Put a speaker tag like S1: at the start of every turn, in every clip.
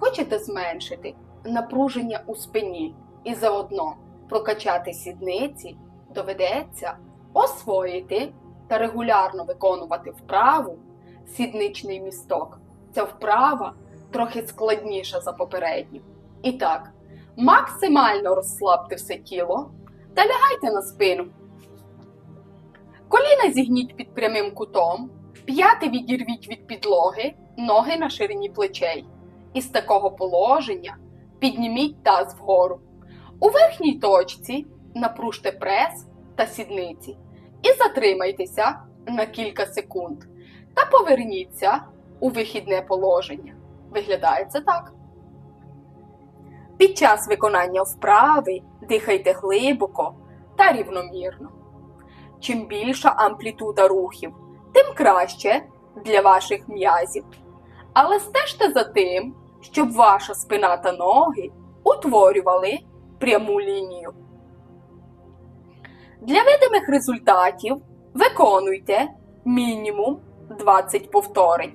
S1: Хочете зменшити напруження у спині і заодно прокачати сідниці, доведеться освоїти та регулярно виконувати вправу сідничний місток. Ця вправа трохи складніша за попередню. І так, максимально розслабте все тіло та лягайте на спину. Коліна зігніть під прямим кутом, п'яти відірвіть від підлоги, ноги на ширині плечей. Із такого положення підніміть таз вгору. У верхній точці напружте прес та сідниці і затримайтеся на кілька секунд та поверніться у вихідне положення. Виглядає це так. Під час виконання вправи дихайте глибоко та рівномірно. Чим більша амплітуда рухів, тим краще для ваших м'язів. Але стежте за тим, щоб ваша спина та ноги утворювали пряму лінію. Для видимих результатів виконуйте мінімум 20 повторень.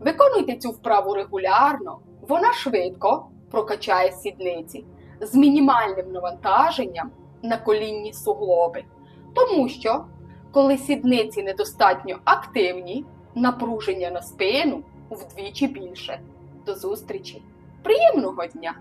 S1: Виконуйте цю вправу регулярно, вона швидко прокачає сідниці з мінімальним навантаженням на колінні суглоби. Тому що, коли сідниці недостатньо активні, напруження на спину вдвічі більше. До зустрічі! Приємного дня!